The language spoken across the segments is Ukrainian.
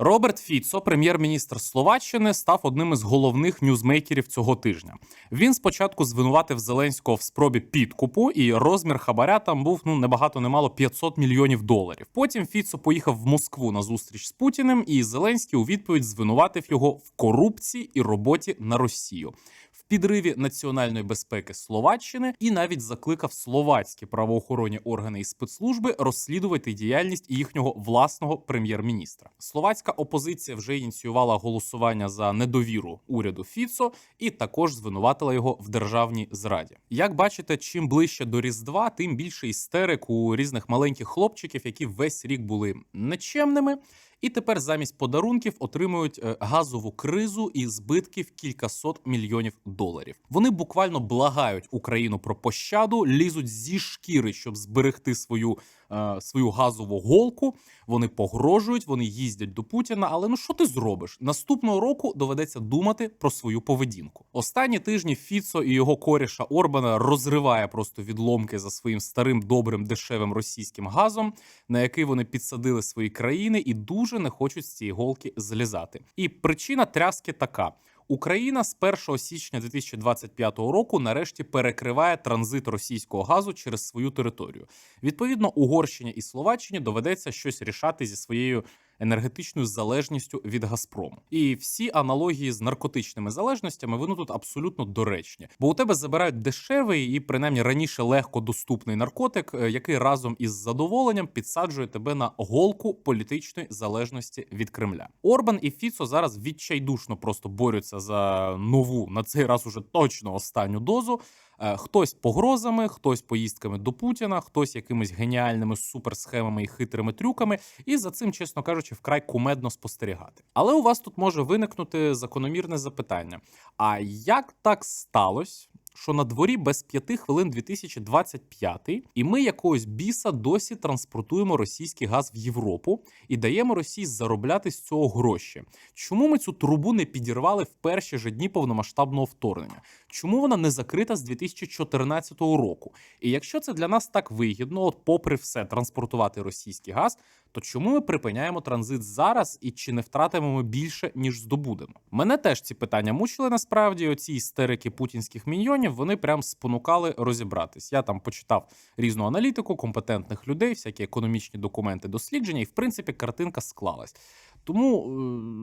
Роберт Фіцо, прем'єр-міністр Словаччини, став одним із головних ньюзмейкерів цього тижня. Він спочатку звинуватив Зеленського в спробі підкупу, і розмір хабаря там був ну небагато немало 500 мільйонів доларів. Потім Фіцо поїхав в Москву на зустріч з Путіним, і Зеленський у відповідь звинуватив його в корупції і роботі на Росію. Підриві національної безпеки Словаччини і навіть закликав словацькі правоохоронні органи і спецслужби розслідувати діяльність їхнього власного прем'єр-міністра. Словацька опозиція вже ініціювала голосування за недовіру уряду Фіцо і також звинуватила його в державній зраді. Як бачите, чим ближче до Різдва, тим більше істерик у різних маленьких хлопчиків, які весь рік були нечемними. І тепер замість подарунків отримують е, газову кризу і збитки в кількасот мільйонів доларів. Вони буквально благають Україну про пощаду, лізуть зі шкіри, щоб зберегти свою, е, свою газову голку. Вони погрожують, вони їздять до Путіна. Але ну що ти зробиш? Наступного року доведеться думати про свою поведінку. Останні тижні Фіцо і його коріша Орбана розриває просто відломки за своїм старим добрим дешевим російським газом, на який вони підсадили свої країни і дуже не хочуть з цієї голки злізати. І причина тряски така. Україна з 1 січня 2025 року нарешті перекриває транзит російського газу через свою територію. Відповідно, Угорщині і Словаччині доведеться щось рішати зі своєю енергетичною залежністю від Газпрому. І всі аналогії з наркотичними залежностями вони тут абсолютно доречні, бо у тебе забирають дешевий і принаймні раніше легко доступний наркотик, е, який разом із задоволенням підсаджує тебе на голку політичної залежності від Кремля. Орбан і Фіцо зараз відчайдушно просто борються за нову на цей раз уже точно останню дозу. Е, Хтось погрозами, хтось поїздками до Путіна, хтось якимись геніальними суперсхемами і хитрими трюками. І за цим, чесно кажучи, вкрай кумедно спостерігати. Але у вас тут може виникнути закономірне запитання: а як так сталося? Що на дворі без п'яти хвилин 2025, і ми якогось біса досі транспортуємо російський газ в Європу і даємо Росії заробляти з цього гроші. Чому ми цю трубу не підірвали в перші ж дні повномасштабного вторгнення? Чому вона не закрита з 2014 року? І якщо це для нас так вигідно, от попри все транспортувати російський газ, то чому ми припиняємо транзит зараз і чи не втратимо більше ніж здобудемо? Мене теж ці питання мучили насправді. Оці істерики путінських міньйонів вони прям спонукали розібратись. Я там почитав різну аналітику, компетентних людей, всякі економічні документи, дослідження, і в принципі картинка склалась. Тому,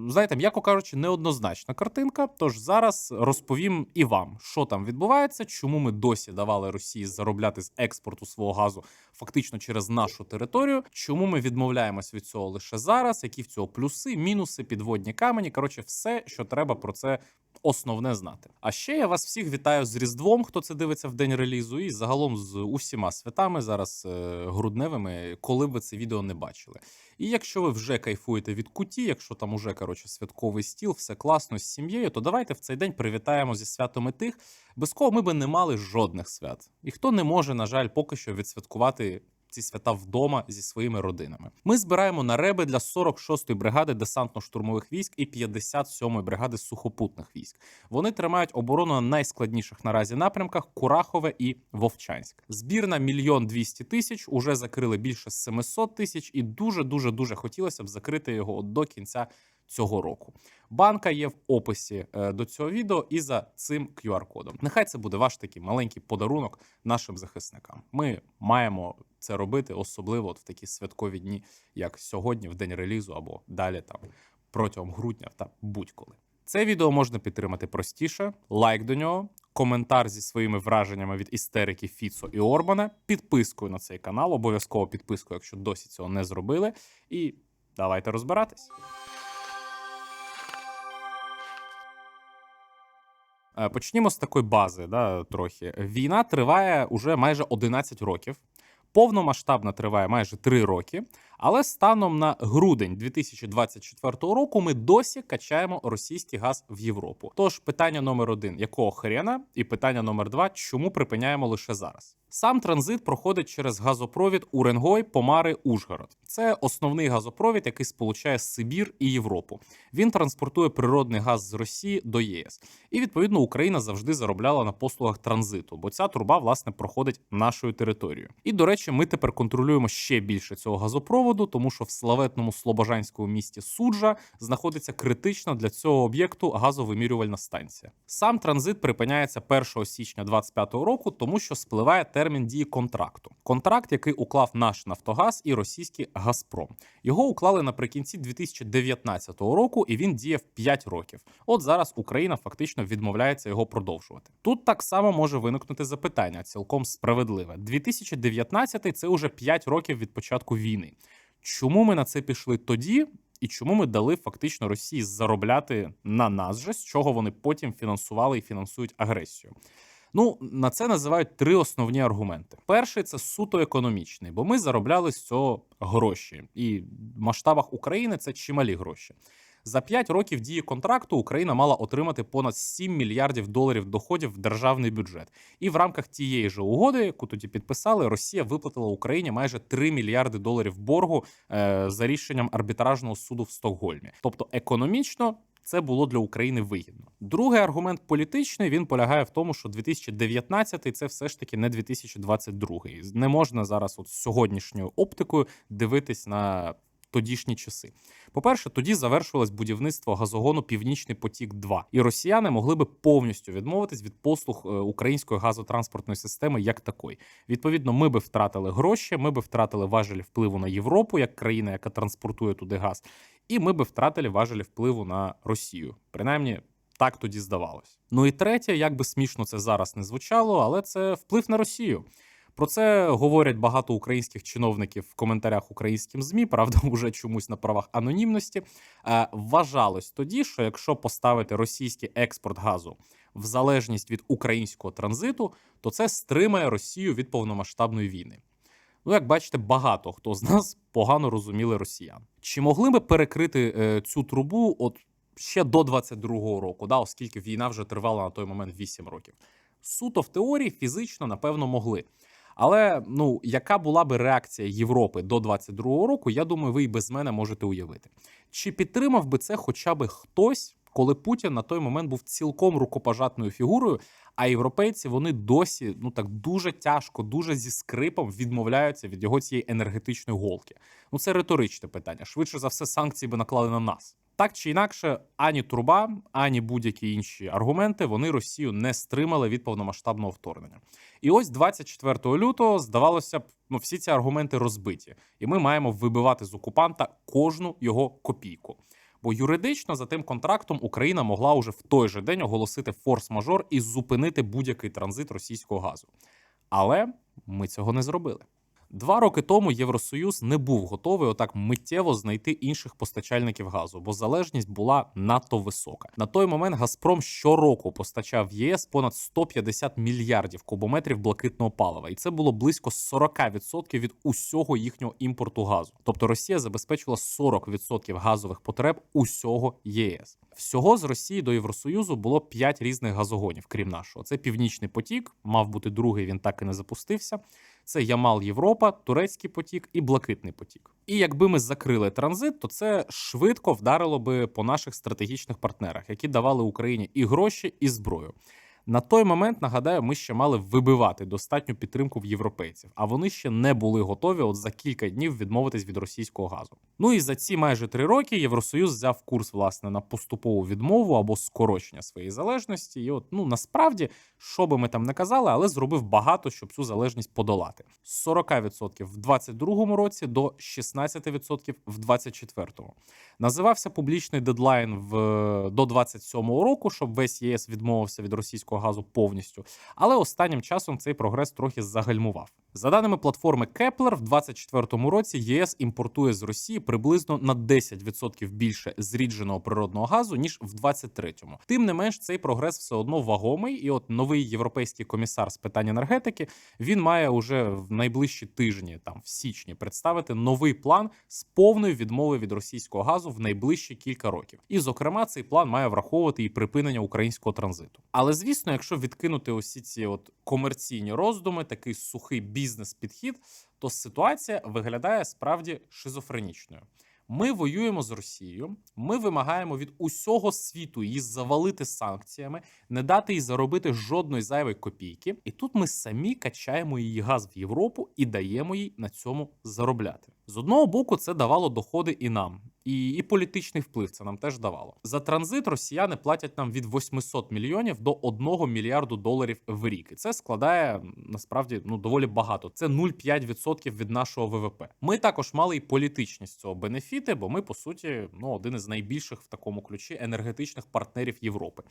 е, знаєте, м'яко кажучи, неоднозначна картинка. Тож зараз розповім і вам, що там відбувається, чому ми досі давали Росії заробляти з експорту свого газу фактично через нашу територію, чому ми відмовляємось від цього лише зараз, які в цього плюси, мінуси, підводні камені. Коротше, все, що треба про це. Основне знати. А ще я вас всіх вітаю з Різдвом, хто це дивиться в день релізу, і загалом з усіма святами зараз е, грудневими, коли б ви це відео не бачили. І якщо ви вже кайфуєте від куті, якщо там уже коротше святковий стіл, все класно з сім'єю, то давайте в цей день привітаємо зі святами тих, без кого ми би не мали жодних свят. І хто не може, на жаль, поки що відсвяткувати. Ці свята вдома зі своїми родинами. Ми збираємо на реби для 46-ї бригади десантно-штурмових військ і 57-ї бригади сухопутних військ. Вони тримають оборону на найскладніших наразі напрямках Курахове і Вовчанськ. Збір на мільйон двісті тисяч уже закрили більше 700 тисяч, і дуже дуже дуже хотілося б закрити його до кінця цього року. Банка є в описі е, до цього відео і за цим QR-кодом. Нехай це буде ваш такий маленький подарунок нашим захисникам. Ми маємо це робити, особливо от в такі святкові дні, як сьогодні, в день релізу, або далі там протягом грудня та будь-коли. Це відео можна підтримати простіше, лайк до нього, коментар зі своїми враженнями від істерики Фіцо і Орбана, підпискою на цей канал, обов'язково підпискою, якщо досі цього не зробили. І давайте розбиратись. Почнімо з такої бази, да, трохи. Війна триває уже майже 11 років. Повномасштабна триває майже 3 роки, але станом на грудень 2024 року ми досі качаємо російський газ в Європу. Тож питання номер один: якого хрена? І питання номер два: чому припиняємо лише зараз? Сам транзит проходить через газопровід Уренгой, Помари, Ужгород. Це основний газопровід, який сполучає Сибір і Європу. Він транспортує природний газ з Росії до ЄС. І відповідно Україна завжди заробляла на послугах транзиту, бо ця труба власне проходить нашою територією. І до речі, ми тепер контролюємо ще більше цього газопроводу. Газопроводу, тому що в славетному слобожанському місті Суджа знаходиться критична для цього об'єкту газовимірювальна станція. Сам транзит припиняється 1 січня 2025 року, тому що спливає термін дії контракту. Контракт, який уклав наш Нафтогаз і російський Газпром. Його уклали наприкінці 2019 року, і він діяв 5 років. От зараз Україна фактично відмовляється його продовжувати. Тут так само може виникнути запитання, цілком справедливе. 2019 – це уже 5 років від початку війни. Чому ми на це пішли тоді? І чому ми дали фактично Росії заробляти на нас же, з чого вони потім фінансували і фінансують агресію? Ну на це називають три основні аргументи. Перший це суто економічний, бо ми заробляли з цього гроші, і в масштабах України це чималі гроші. За 5 років дії контракту Україна мала отримати понад 7 мільярдів доларів доходів в державний бюджет. І в рамках тієї ж угоди, яку тоді підписали, Росія виплатила Україні майже 3 мільярди доларів боргу е, за рішенням арбітражного суду в Стокгольмі. Тобто економічно. Це було для України вигідно. Другий аргумент політичний він полягає в тому, що 2019 – це все ж таки не 2022. Не можна зараз, от сьогоднішньою оптикою, дивитись на тодішні часи. По-перше, тоді завершувалось будівництво газогону Північний потік 2 і росіяни могли би повністю відмовитись від послуг е, української газотранспортної системи як такої. Відповідно, ми би втратили гроші, ми би втратили важелі впливу на Європу як країна, яка транспортує туди газ, і ми би втратили важелі впливу на Росію. Принаймні. Так тоді здавалось. Ну і третє, як би смішно це зараз не звучало, але це вплив на Росію. Про це говорять багато українських чиновників в коментарях українським змі. Правда, вже чомусь на правах анонімності. Е, Вважалось тоді, що якщо поставити російський експорт газу в залежність від українського транзиту, то це стримає Росію від повномасштабної війни. Ну, як бачите, багато хто з нас погано розуміли росіян. Чи могли би перекрити е, цю трубу от ще до 22-го року, да, оскільки війна вже тривала на той момент 8 років? Суто в теорії фізично, напевно, могли. Але ну яка була би реакція Європи до 22-го року, я думаю, ви і без мене можете уявити. Чи підтримав би це хоча б хтось, коли Путін на той момент був цілком рукопожатною фігурою, а європейці вони досі ну так дуже тяжко, дуже зі скрипом відмовляються від його цієї енергетичної голки? Ну це риторичне питання. Швидше за все, санкції би наклали на нас. Так чи інакше, ані труба, ані будь-які інші аргументи вони Росію не стримали від повномасштабного вторгнення. І ось 24 лютого здавалося б, ну всі ці аргументи розбиті, і ми маємо вибивати з окупанта кожну його копійку. Бо юридично за тим контрактом Україна могла уже в той же день оголосити форс-мажор і зупинити будь-який транзит російського газу. Але ми цього не зробили. Два роки тому Євросоюз не був готовий отак миттєво знайти інших постачальників газу, бо залежність була надто висока. На той момент Газпром щороку постачав єС понад 150 мільярдів кубометрів блакитного палива, і це було близько 40% від усього їхнього імпорту газу. Тобто Росія забезпечила 40% газових потреб усього ЄС. Всього з Росії до Євросоюзу було 5 різних газогонів, крім нашого. Це Північний потік, мав бути другий. Він так і не запустився. Це Ямал Європа, Турецький потік і Блакитний потік. І якби ми закрили транзит, то це швидко вдарило би по наших стратегічних партнерах, які давали Україні і гроші, і зброю. На той момент нагадаю, ми ще мали вибивати достатню підтримку в європейців, а вони ще не були готові от за кілька днів відмовитись від російського газу. Ну і за ці майже три роки Євросоюз взяв курс власне на поступову відмову або скорочення своєї залежності. І от ну насправді, що би ми там не казали, але зробив багато, щоб цю залежність подолати з 40% в 2022 році до 16% в 2024. Називався публічний дедлайн в до 27-го року, щоб весь ЄС відмовився від російського газу повністю. Але останнім часом цей прогрес трохи загальмував. За даними платформи Kepler, в 2024 році ЄС імпортує з Росії приблизно на 10% більше зрідженого природного газу ніж в 2023-му. Тим не менш, цей прогрес все одно вагомий. І от новий європейський комісар з питань енергетики він має уже в найближчі тижні, там в січні, представити новий план з повної відмови від російського газу в найближчі кілька років. І, зокрема, цей план має враховувати і припинення українського транзиту. Але звісно, якщо відкинути усі ці от комерційні роздуми, такий сухий бізнес-підхід, то ситуація виглядає справді шизофренічною. Ми воюємо з Росією. Ми вимагаємо від усього світу її завалити санкціями, не дати їй заробити жодної зайвої копійки. І тут ми самі качаємо її газ в Європу і даємо їй на цьому заробляти. З одного боку, це давало доходи і нам, і, і політичний вплив це нам теж давало. За транзит росіяни платять нам від 800 мільйонів до 1 мільярду доларів в рік. І це складає насправді ну доволі багато. Це 0,5% від нашого ВВП. Ми також мали і політичні з цього бенефіти, бо ми по суті ну один із найбільших в такому ключі енергетичних партнерів Європи.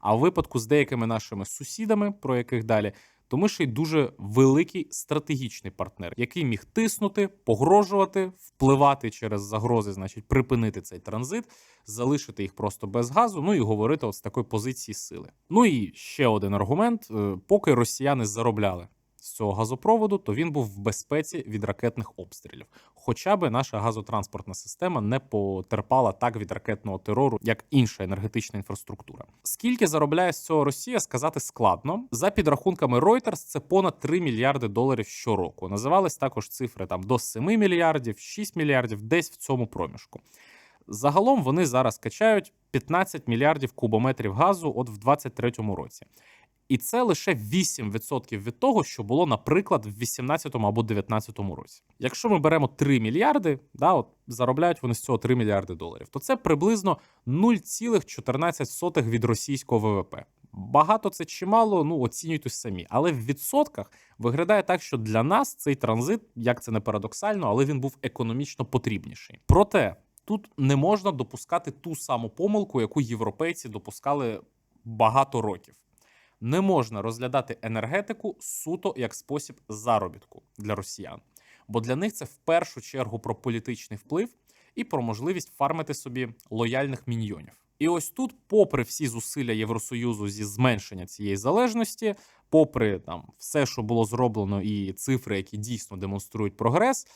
А в випадку з деякими нашими сусідами, про яких далі, то що й дуже великий стратегічний партнер, який міг тиснути, погрожувати, впливати через загрози, значить, припинити цей транзит, залишити їх просто без газу. Ну і говорити от з такої позиції сили. Ну і ще один аргумент: е, поки росіяни заробляли. З цього газопроводу, то він був в безпеці від ракетних обстрілів. Хоча би наша газотранспортна система не потерпала так від ракетного терору, як інша енергетична інфраструктура. Скільки заробляє з цього Росія, сказати складно. За підрахунками Reuters, це понад 3 мільярди доларів щороку. Називались також цифри там до 7 мільярдів, 6 мільярдів, десь в цьому проміжку. Загалом вони зараз качають 15 мільярдів кубометрів газу от в 2023 році. І це лише 8% від того, що було, наприклад, в 18 або 19 році. Якщо ми беремо 3 мільярди, да, от заробляють вони з цього 3 мільярди доларів, то це приблизно 0,14 від російського ВВП. Багато це чи мало, ну оцінюйте самі. Але в відсотках виглядає так, що для нас цей транзит, як це не парадоксально, але він був економічно потрібніший. Проте тут не можна допускати ту саму помилку, яку європейці допускали багато років не можна розглядати енергетику суто як спосіб заробітку для росіян, бо для них це в першу чергу про політичний вплив і про можливість фармити собі лояльних міньйонів. І ось тут, попри всі зусилля Євросоюзу зі зменшення цієї залежності, попри там все, що було зроблено, і цифри, які дійсно демонструють прогрес.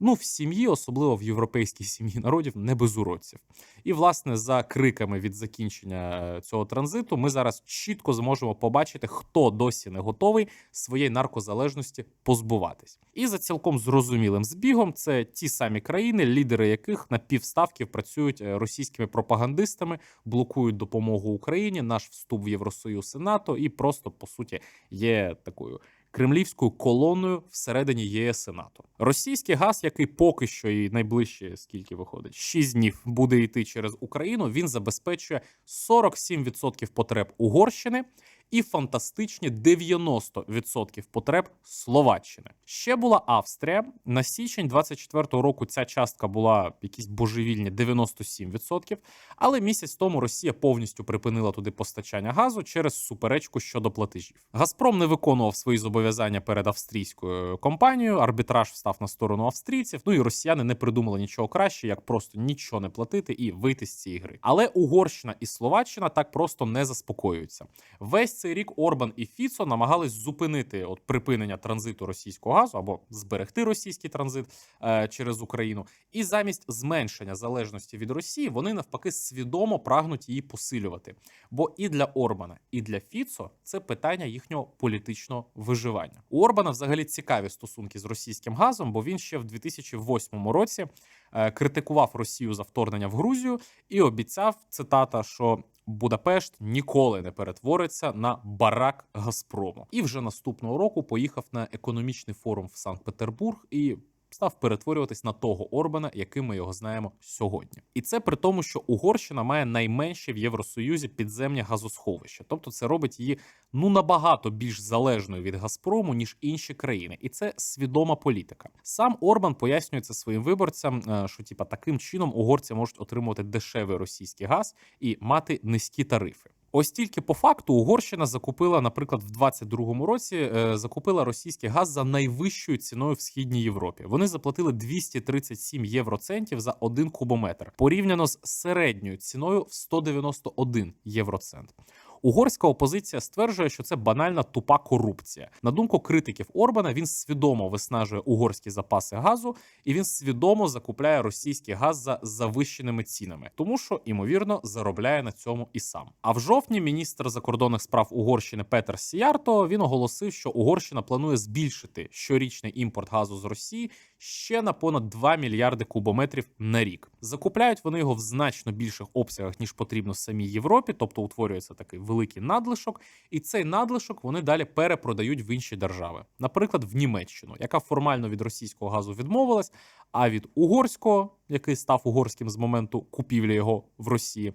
Ну, в сім'ї, особливо в європейській сім'ї народів, не без уродців. І, власне, за криками від закінчення цього транзиту, ми зараз чітко зможемо побачити, хто досі не готовий своєї наркозалежності позбуватись. І за цілком зрозумілим збігом, це ті самі країни, лідери яких на півставки працюють російськими пропагандистами, блокують допомогу Україні, наш вступ в Євросоюз і НАТО, і просто по суті є такою кремлівською колоною всередині ЄС і НАТО. Російський газ, який поки що і найближче, скільки виходить, 6 днів буде йти через Україну. Він забезпечує 47% потреб Угорщини і фантастичні 90% потреб Словаччини. Ще була Австрія. На січень 24-го року ця частка була якісь божевільні 97%, але місяць тому Росія повністю припинила туди постачання газу через суперечку щодо платежів. Газпром не виконував свої зобов'язання перед австрійською компанією. Арбітраж встав на сторону австрійців. Ну і росіяни не придумали нічого краще, як просто нічого не платити і вийти з цієї гри. Але Угорщина і Словаччина так просто не заспокоюються. Весь цей рік Орбан і Фіцо намагались зупинити от припинення транзиту російського газу або зберегти російський транзит е, через Україну, і замість зменшення залежності від Росії вони навпаки свідомо прагнуть її посилювати. Бо і для Орбана, і для Фіцо це питання їхнього політичного виживання. У Орбана взагалі цікаві стосунки з російським газом, бо він ще в 2008 році е, критикував Росію за вторгнення в Грузію і обіцяв цитата, що Будапешт ніколи не перетвориться на барак Газпрому. І вже наступного року поїхав на економічний форум в Санкт-Петербург і став перетворюватись на того Орбана, яким ми його знаємо сьогодні. І це при тому, що Угорщина має найменше в Євросоюзі підземні газосховища, тобто це робить її ну набагато більш залежною від Газпрому ніж інші країни, і це свідома політика. Сам Орбан пояснює це своїм виборцям, е, що типа таким чином угорці можуть отримувати дешевий російський газ і мати низькі тарифи. Ось тільки по факту Угорщина закупила, наприклад, в 22-му році е, закупила російський газ за найвищою ціною в східній Європі. Вони заплатили 237 євроцентів за один кубометр порівняно з середньою ціною в 191 євроцент. Угорська опозиція стверджує, що це банальна тупа корупція. На думку критиків Орбана, він свідомо виснажує угорські запаси газу і він свідомо закупляє російський газ за завищеними цінами, тому що ймовірно заробляє на цьому і сам. А в жовтні міністр закордонних справ Угорщини Петер Сіярто він оголосив, що Угорщина планує збільшити щорічний імпорт газу з Росії ще на понад 2 мільярди кубометрів на рік. Закупляють вони його в значно більших обсягах ніж потрібно самій Європі, тобто утворюється такий великий надлишок, і цей надлишок вони далі перепродають в інші держави, наприклад, в Німеччину, яка формально від російського газу відмовилась, а від угорського, який став угорським з моменту купівлі його в Росії,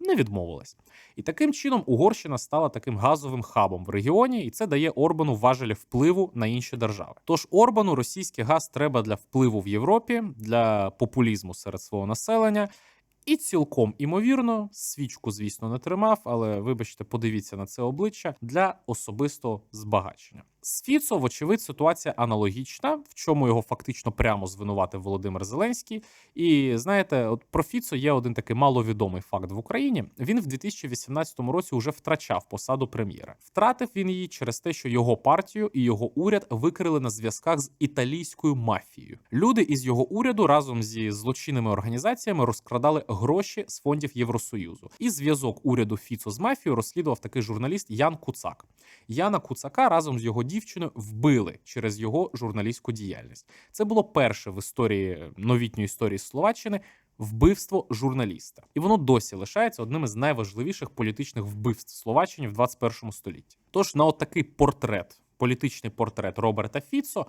не відмовилась. І таким чином Угорщина стала таким газовим хабом в регіоні, і це дає Орбану важелі впливу на інші держави. Тож Орбану російський газ треба для впливу в Європі, для популізму серед свого населення. І цілком імовірно, свічку, звісно, не тримав, але вибачте, подивіться на це обличчя для особистого збагачення. З Фіцо, вочевидь, ситуація аналогічна, в чому його фактично прямо звинуватив Володимир Зеленський. І знаєте, от про Фіцо є один такий маловідомий факт в Україні. Він в 2018 році вже втрачав посаду прем'єра. Втратив він її через те, що його партію і його уряд викрили на зв'язках з італійською мафією. Люди із його уряду разом зі злочинними організаціями розкрадали гроші з фондів Євросоюзу. І зв'язок уряду Фіцо з мафією розслідував такий журналіст Ян Куцак. Яна Куцака разом з його дівчиною вбили через його журналістську діяльність. Це було перше в історії новітньої історії Словаччини вбивство журналіста, і воно досі лишається одним із найважливіших політичних вбивств Словаччини в 21 столітті. Тож на от такий портрет, політичний портрет Роберта Фіцо.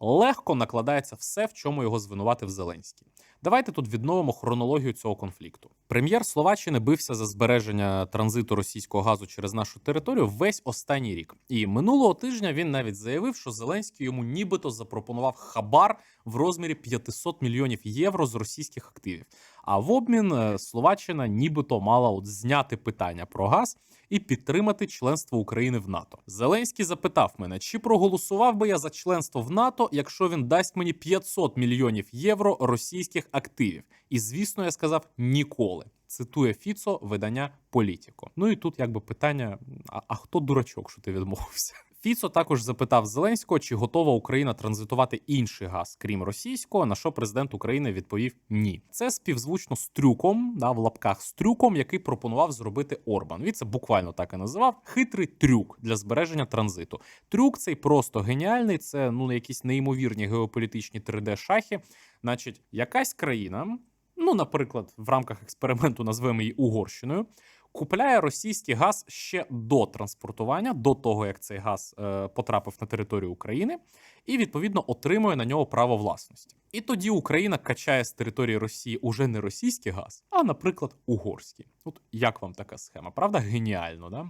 Легко накладається все, в чому його звинуватив Зеленський. Давайте тут відновимо хронологію цього конфлікту. Прем'єр Словаччини бився за збереження транзиту російського газу через нашу територію весь останній рік. І минулого тижня він навіть заявив, що Зеленський йому нібито запропонував хабар в розмірі 500 мільйонів євро з російських активів. А в обмін е, Словаччина нібито мала от зняти питання про газ і підтримати членство України в НАТО. Зеленський запитав мене, чи проголосував би я за членство в НАТО, якщо він дасть мені 500 мільйонів євро російських активів. І звісно, я сказав ніколи. Цитує Фіцо видання Політіко. Ну і тут якби питання: а, а хто дурачок, що ти відмовився? Фіцо також запитав Зеленського, чи готова Україна транзитувати інший газ, крім російського. На що президент України відповів ні. Це співзвучно з трюком, да, в лапках з трюком, який пропонував зробити Орбан. Він це буквально так і називав. Хитрий трюк для збереження транзиту. Трюк цей просто геніальний. Це ну якісь неймовірні геополітичні 3D-шахи. Значить, якась країна. Ну, наприклад, в рамках експерименту назвемо її Угорщиною, купляє російський газ ще до транспортування, до того як цей газ е, потрапив на територію України, і відповідно отримує на нього право власності. І тоді Україна качає з території Росії уже не російський газ, а, наприклад, угорський. От як вам така схема? Правда, геніально, да?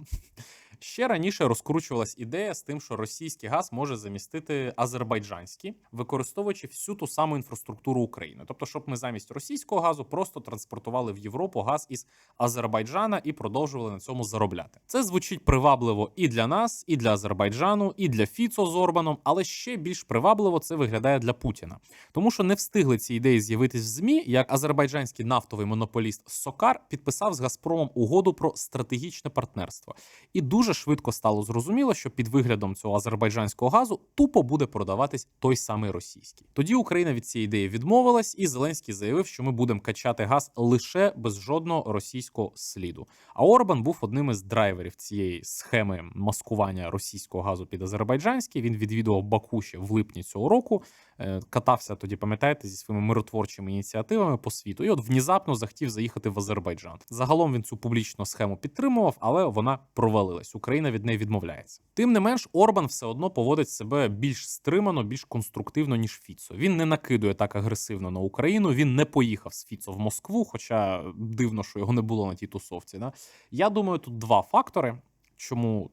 Ще раніше розкручувалась ідея з тим, що російський газ може замістити азербайджанський, використовуючи всю ту саму інфраструктуру України. Тобто, щоб ми замість російського газу просто транспортували в Європу газ із Азербайджана і продовжували на цьому заробляти. Це звучить привабливо і для нас, і для Азербайджану, і для Фіцо з Орбаном, але ще більш привабливо це виглядає для Путіна, тому що не встигли ці ідеї з'явитись в змі, як азербайджанський нафтовий монополіст Сокар підписав з Газпромом угоду про стратегічне партнерство. І дуже швидко стало зрозуміло, що під виглядом цього азербайджанського газу тупо буде продаватись той самий російський. Тоді Україна від цієї ідеї відмовилась, і Зеленський заявив, що ми будемо качати газ лише без жодного російського сліду. А Орбан був одним із драйверів цієї схеми маскування російського газу під азербайджанський. Він відвідував Баку ще в липні цього року. е, Катався тоді, пам'ятаєте, зі своїми миротворчими ініціативами по світу, і от внезапно захотів заїхати в Азербайджан. Загалом він цю публічну схему підтримував, але вона провалилась. Україна від неї відмовляється. Тим не менш, Орбан все одно поводить себе більш стримано, більш конструктивно ніж Фіцо. Він не накидує так агресивно на Україну. Він не поїхав з Фіцо в Москву, хоча дивно, що його не було на тій тусовці. Да? Я думаю, тут два фактори, чому.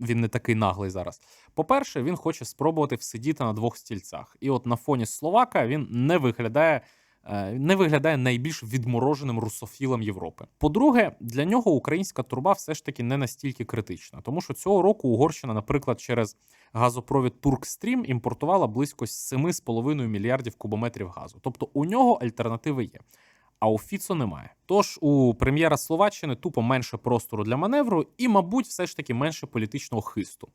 Він не такий наглий зараз. По-перше, він хоче спробувати всидіти на двох стільцях. І от на фоні Словака він не виглядає не виглядає найбільш відмороженим русофілом Європи. По-друге, для нього українська турба все ж таки не настільки критична, тому що цього року Угорщина, наприклад, через газопровід Туркстрім імпортувала близько 7,5 мільярдів кубометрів газу. Тобто у нього альтернативи є. А у Фіцо немає. Тож у прем'єра Словаччини тупо менше простору для маневру і, мабуть, все ж таки менше політичного хисту.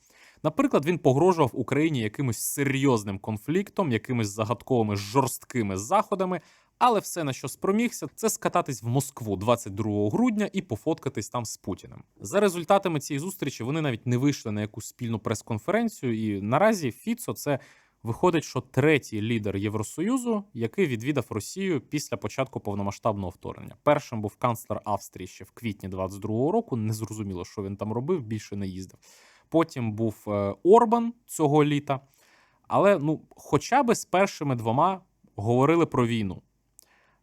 Наприклад, він погрожував Україні якимось серйозним конфліктом, якимись загадковими жорсткими заходами. Але все на що спромігся, це скататись в Москву 22 грудня і пофоткатись там з Путіним. За результатами цієї зустрічі вони навіть не вийшли на якусь спільну прес-конференцію, і наразі Фіцо це Виходить, що третій лідер Євросоюзу, який відвідав Росію після початку повномасштабного вторгнення. Першим був канцлер Австрії ще в квітні 22-го року. Не зрозуміло, що він там робив, більше не їздив. Потім був е, Орбан цього літа. Але ну, хоча би з першими двома говорили про війну.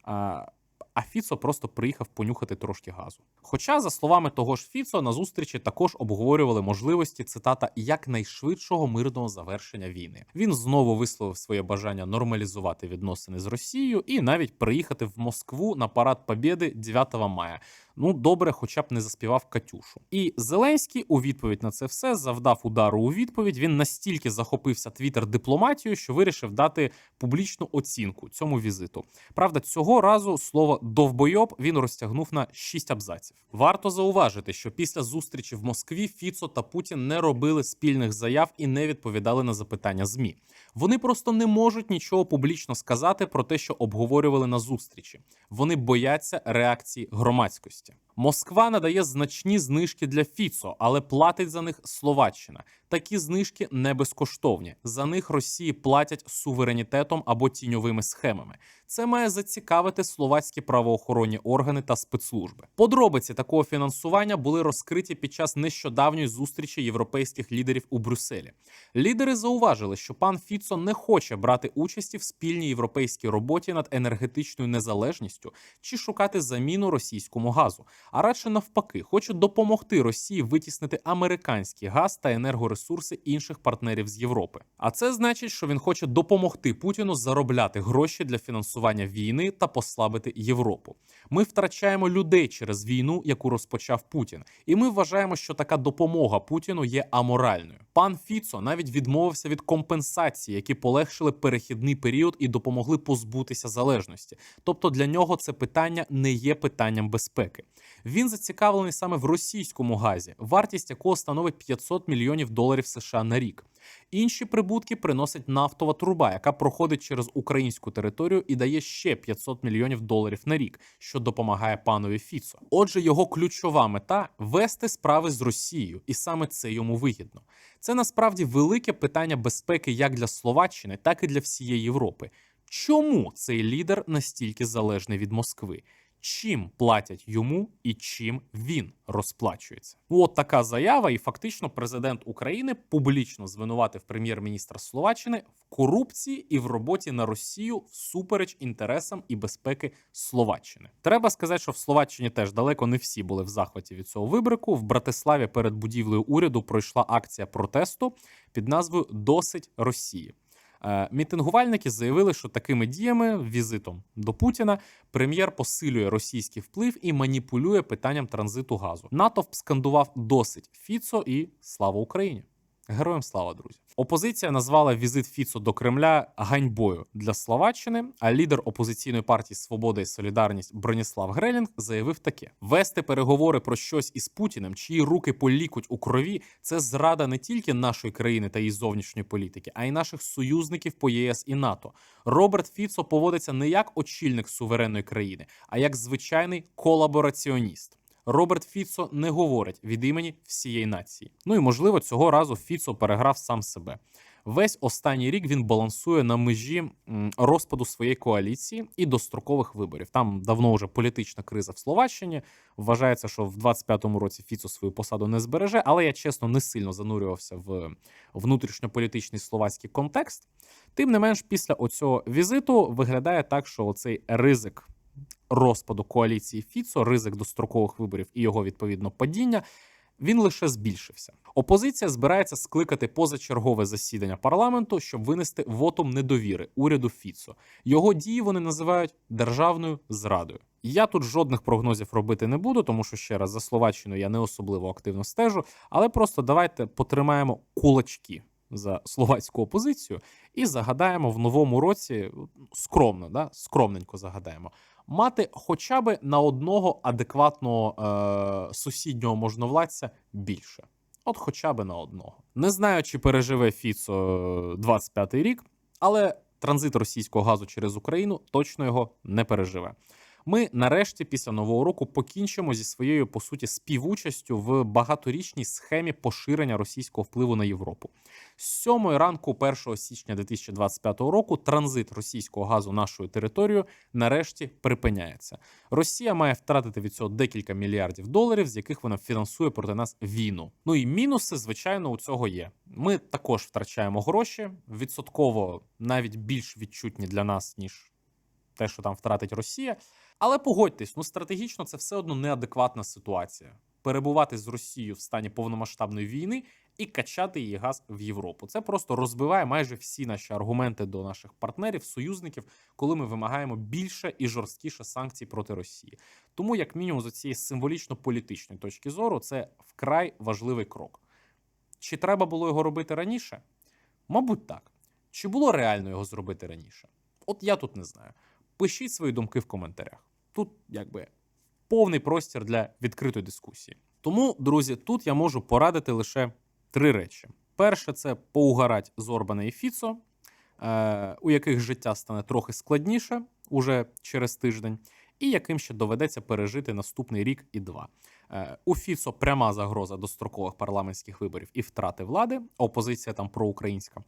А, а Фіцо просто приїхав понюхати трошки газу. Хоча, за словами того ж Фіцо, на зустрічі також обговорювали можливості цитата якнайшвидшого мирного завершення війни. Він знову висловив своє бажання нормалізувати відносини з Росією і навіть приїхати в Москву на парад Побєди 9 мая. Ну, добре, хоча б не заспівав Катюшу. І Зеленський у відповідь на це все завдав удару у відповідь. Він настільки захопився твіттер дипломатією, що вирішив дати публічну оцінку цьому візиту. Правда, цього разу слово довбойоб він розтягнув на шість абзаців. Варто зауважити, що після зустрічі в Москві Фіцо та Путін не робили спільних заяв і не відповідали на запитання ЗМІ. Вони просто не можуть нічого публічно сказати про те, що обговорювали на зустрічі. Вони бояться реакції громадськості місця. Москва надає значні знижки для Фіцо, але платить за них Словаччина. Такі знижки не безкоштовні. За них Росії платять суверенітетом або тіньовими схемами. Це має зацікавити словацькі правоохоронні органи та спецслужби. Подробиці такого фінансування були розкриті під час нещодавньої зустрічі європейських лідерів у Брюсселі. Лідери зауважили, що пан Фіцо не хоче брати участі в спільній європейській роботі над енергетичною незалежністю чи шукати заміну російському газу, а радше навпаки, хоче допомогти Росії витіснити американський газ та енергоресурси інших партнерів з Європи. А це значить, що він хоче допомогти Путіну заробляти гроші для фінансування війни та послабити Європу. Ми втрачаємо людей через війну, яку розпочав Путін, і ми вважаємо, що така допомога Путіну є аморальною. Пан Фіцо навіть відмовився від компенсацій, які полегшили перехідний період і допомогли позбутися залежності. Тобто для нього це питання не є питанням безпеки. Він зацікавлений саме в російському газі, вартість якого становить 500 мільйонів доларів США на рік. Інші прибутки приносить нафтова труба, яка проходить через українську територію і дає ще 500 мільйонів доларів на рік, що допомагає панові Фіцо. Отже, його ключова мета вести справи з Росією, і саме це йому вигідно. Це насправді велике питання безпеки як для Словаччини, так і для всієї Європи. Чому цей лідер настільки залежний від Москви? Чим платять йому і чим він розплачується? От така заява, і фактично президент України публічно звинуватив прем'єр-міністра Словаччини в корупції і в роботі на Росію всупереч інтересам і безпеки Словаччини. Треба сказати, що в Словаччині теж далеко не всі були в захваті від цього вибрику. В Братиславі перед будівлею уряду пройшла акція протесту під назвою Досить Росії. Е, Мітингувальники заявили, що такими діями, візитом до Путіна, прем'єр посилює російський вплив і маніпулює питанням транзиту газу. Натовп скандував досить Фіцо і слава Україні. Героям слава, друзі. Опозиція назвала візит Фіцо до Кремля ганьбою для Словаччини. А лідер опозиційної партії Свобода і Солідарність Броніслав Грелінг заявив таке: вести переговори про щось із Путіним, чиї руки полікуть у крові, це зрада не тільки нашої країни та її зовнішньої політики, а й наших союзників по ЄС і НАТО. Роберт Фіцо поводиться не як очільник суверенної країни, а як звичайний колабораціоніст. Роберт Фіцо не говорить від імені всієї нації. Ну і можливо, цього разу Фіцо переграв сам себе. Весь останній рік він балансує на межі розпаду своєї коаліції і дострокових виборів. Там давно вже політична криза в Словаччині. Вважається, що в 25-му році Фіцо свою посаду не збереже, але я чесно не сильно занурювався в внутрішньополітичний словацький контекст. Тим не менш, після оцього візиту виглядає так, що оцей ризик розпаду коаліції Фіцо, ризик дострокових виборів і його відповідно падіння. Він лише збільшився. Опозиція збирається скликати позачергове засідання парламенту, щоб винести вотум недовіри уряду Фіцо. Його дії вони називають державною зрадою. Я тут жодних прогнозів робити не буду, тому що ще раз за Словаччину я не особливо активно стежу. Але просто давайте потримаємо кулачки за словацьку опозицію і загадаємо в новому році скромно, да? скромненько загадаємо. Мати хоча б на одного адекватного е- сусіднього можновладця більше. От хоча б на одного. Не знаю, чи переживе Фіцо 25-й рік, але транзит російського газу через Україну точно його не переживе. Ми нарешті після нового року покінчимо зі своєю по суті співучастю в багаторічній схемі поширення російського впливу на Європу. З 7 ранку 1 січня 2025 року транзит російського газу нашою територією нарешті припиняється. Росія має втратити від цього декілька мільярдів доларів, з яких вона фінансує проти нас війну. Ну і мінуси, звичайно, у цього є. Ми також втрачаємо гроші відсотково навіть більш відчутні для нас ніж те, що там втратить Росія. Але погодьтесь, ну стратегічно це все одно неадекватна ситуація. Перебувати з Росією в стані повномасштабної війни і качати її газ в Європу. Це просто розбиває майже всі наші аргументи до наших партнерів, союзників, коли ми вимагаємо більше і жорсткіше санкцій проти Росії. Тому, як мінімум, з цієї символічно-політичної точки зору, це вкрай важливий крок. Чи треба було його робити раніше? Мабуть, так. Чи було реально його зробити раніше? От я тут не знаю. Пишіть свої думки в коментарях. Тут якби повний простір для відкритої дискусії. Тому, друзі, тут я можу порадити лише три речі: перше, це поугарать з Орбана і Фіцо, е, у яких життя стане трохи складніше уже через тиждень, і яким ще доведеться пережити наступний рік і два. Е, у Фіцо пряма загроза дострокових парламентських виборів і втрати влади. Опозиція там проукраїнська.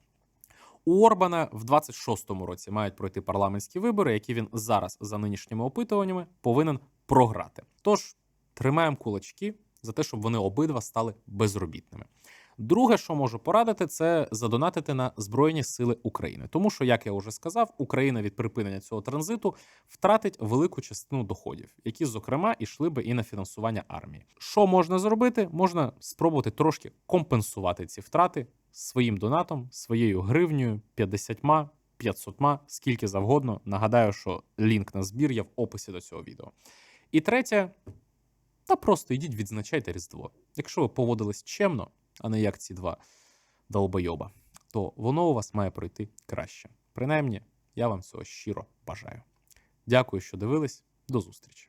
У Орбана в 26-му році мають пройти парламентські вибори, які він зараз за нинішніми опитуваннями повинен програти. Тож тримаємо кулачки за те, щоб вони обидва стали безробітними. Друге, що можу порадити, це задонатити на Збройні Сили України, тому що, як я вже сказав, Україна від припинення цього транзиту втратить велику частину доходів, які, зокрема, ішли би і на фінансування армії. Що можна зробити? Можна спробувати трошки компенсувати ці втрати своїм донатом, своєю гривнею, 50, 500, скільки завгодно. Нагадаю, що лінк на збір є в описі до цього відео. І третє, та просто йдіть відзначайте Різдво. Якщо ви поводились чемно, а не як ці два долбойоба, то воно у вас має пройти краще. Принаймні, я вам цього щиро бажаю. Дякую, що дивились. До зустрічі!